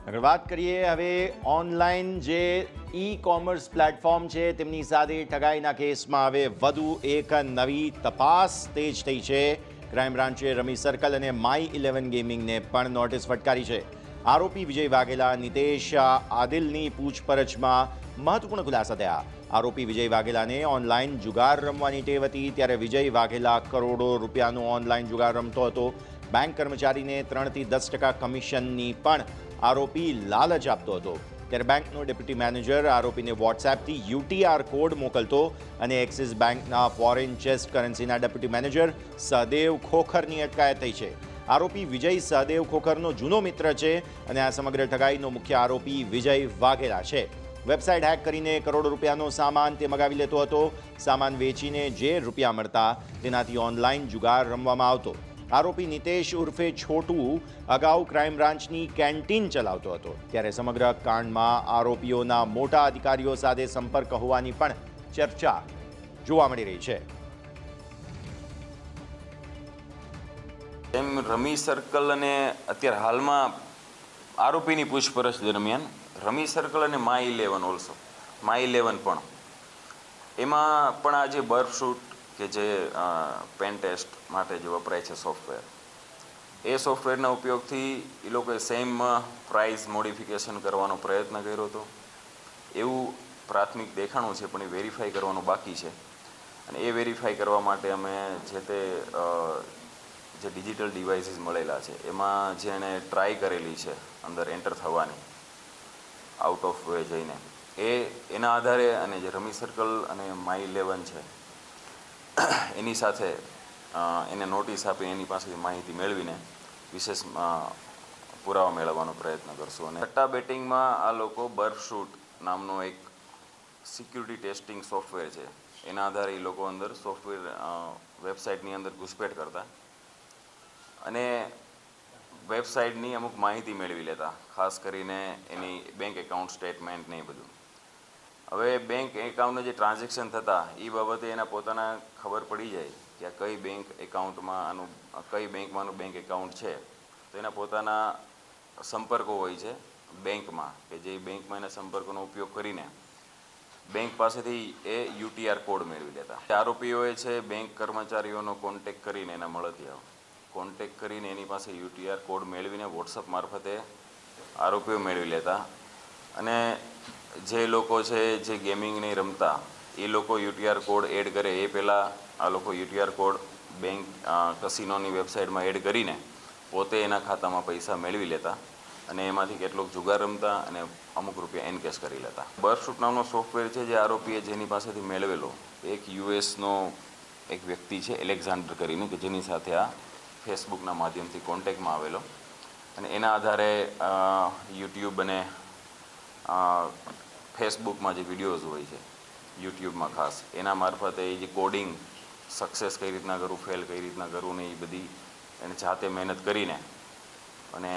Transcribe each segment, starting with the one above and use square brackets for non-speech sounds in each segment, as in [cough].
આગળ વાત કરીએ હવે ઓનલાઈન જે ઈ કોમર્સ પ્લેટફોર્મ છે, તેમની સાથે ઠગાઈના કેસમાં હવે વધુ એક નવી તપાસ તેજ થઈ છે. ક્રાઇમ બ્રાન્ચે રમી સર્કલ અને માય ઇલેવન ગેમિંગને પણ નોટિસ ફટકારી છે. આરોપી વિજય વાઘેલા, નિતેશ આદિલની પૂછપરછમાં મહત્વપૂર્ણ ખુલાસા થયા. આરોપી વિજય વાઘેલાને ઓનલાઈન જુગાર રમવાની ટેવ હતી, ત્યારે વિજય વાઘેલા કરોડો રૂપિયાનો ઓનલાઈન જુગાર રમતો હતો. બેંક કર્મચારીને ત્રણથી દસ ટકા કમિશનની પણ આરોપી લાલચ આપતો હતો. ત્યારે બેંકનો ડેપ્યુટી મેનેજર આરોપીને વોટ્સએપથી યુટીઆર કોડ મોકલતો અને એક્સિસ બેંકના ફોરેન ચેસ્ટ કરન્સીના ડેપ્યુટી મેનેજર સહદેવ ખોખરની અટકાયત થઈ છે. આરોપી વિજય સહદેવ ખોખરનો જૂનો મિત્ર છે અને આ સમગ્ર ઠગાઈનો મુખ્ય આરોપી વિજય વાઘેલા છે. વેબસાઇટ હેક કરીને કરોડો રૂપિયાનો સામાન તે મગાવી લેતો હતો. સામાન વેચીને જે રૂપિયા મળતા તેનાથી ઓનલાઈન જુગાર રમવામાં આવતો. આરોપી નિતેશ ઉર્ફે છોટુ અગાઉ ક્રાઇમ બ્રાન્ચની કેન્ટીન ચલાવતો હતો. ત્યારે સમગ્ર કાંડમાં આરોપીઓના મોટા અધિકારીઓ સાથે સંપર્ક હોવાની પણ ચર્ચા જોવા મળી રહી છે. એમ રમી સર્કલ અને અત્યારે હાલમાં આરોપીની પૂછપરછ દરમિયાન રમી સર્કલ અને my eleven also, my eleven પણ. એમાં પણ આજે જે બર્ફ શૂટ કે જે પેન ટેસ્ટ માટે જે વપરાય છે સોફ્ટવેર એ સોફ્ટવેરના ઉપયોગથી એ લોકોએ સેમ પ્રાઇસ મોડિફિકેશન કરવાનો પ્રયત્ન કર્યો હતો. એવું પ્રાથમિક દેખાણું છે, પણ એ વેરીફાઈ કરવાનું બાકી છે. અને એ વેરીફાઈ કરવા માટે અમે જે તે જે ડિજિટલ ડિવાઇસીસ મળેલા છે, એમાં જેણે ટ્રાય કરેલી છે, અંદર એન્ટર થવાની આઉટ ઓફ વે જઈને, એ એના આધારે અને જે રમી સર્કલ અને માય ઇલેવન છે [coughs] એની સાથે એને નોટિસ આપી, એની પાસેથી માહિતી મેળવીને વિશેષ પુરાવા મેળવવાનો પ્રયત્ન કરશું. અને સટ્ટા બેટિંગમાં આ લોકો બર્ફશૂટ નામનો એક સિક્યુરિટી ટેસ્ટિંગ સોફ્ટવેર છે. એના આધારે એ લોકો અંદર સોફ્ટવેર વેબસાઇટની અંદર ઘૂસપેઠ કરતા. અને વેબસાઇટની અમુક માહિતી મેળવી લેતા, ખાસ કરીને એની બેંક એકાઉન્ટ સ્ટેટમેન્ટ ને એ બધું. હવે બેંક એકાઉન્ટના જે ટ્રાન્ઝેક્શન થતા એ બાબતે એના પોતાના ખબર પડી જાય કે આ કઈ બેંક એકાઉન્ટમાં આનું કઈ બેંકમાંનું બેંક એકાઉન્ટ છે. તો એના પોતાના સંપર્કો હોય છે બેંકમાં કે જે બેંકમાં એના સંપર્કોનો ઉપયોગ કરીને બેંક પાસેથી એ યુટીઆર કોડ મેળવી લેતા આરોપીઓએ છે બેંક કર્મચારીઓનો કોન્ટેક કરીને એના મળતિયાઓ. કોન્ટેક કરીને એની પાસે યુટીઆર કોડ મેળવીને વોટ્સઅપ મારફતે આરોપીઓ મેળવી લેતા. અને જે લોકો છે, જે ગેમિંગ નહીં રમતા, એ લોકો યુટીઆર કોડ એડ કરે. એ પહેલાં આ લોકો યુટીઆર કોડ બેંક કસિનોની વેબસાઇટમાં એડ કરીને પોતે એના ખાતામાં પૈસા મેળવી લેતા અને એમાંથી કેટલોક જુગાર રમતા અને અમુક રૂપિયા એનકેશ કરી લેતા. બર્ફશૂટ નામનો સોફ્ટવેર છે, જે આરોપીએ જેની પાસેથી મેળવેલો. એક યુએસનો એક વ્યક્તિ છે, એલેક્ઝાન્ડર કરીને, કે જેની સાથે આ ફેસબુકના માધ્યમથી કોન્ટેક્ટમાં આવેલો. અને એના આધારે યુટ્યુબ અને ફેસબુકમાં જે વિડીયોઝ હોય છે, યુટ્યુબમાં ખાસ, એના મારફતે એ જે કોડિંગ સક્સેસ કઈ રીતના કરવું ફેલ કઈ રીતના કરવું ને એ બધી એને જાતે મહેનત કરીને અને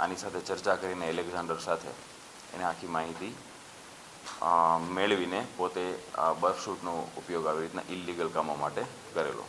આની સાથે ચર્ચા કરીને એલેક્ઝાન્ડર સાથે એને આખી માહિતી મેળવીને પોતે આ બર્ફશૂટનો ઉપયોગ આવી રીતના ઇલિગલ કામો માટે કરેલો.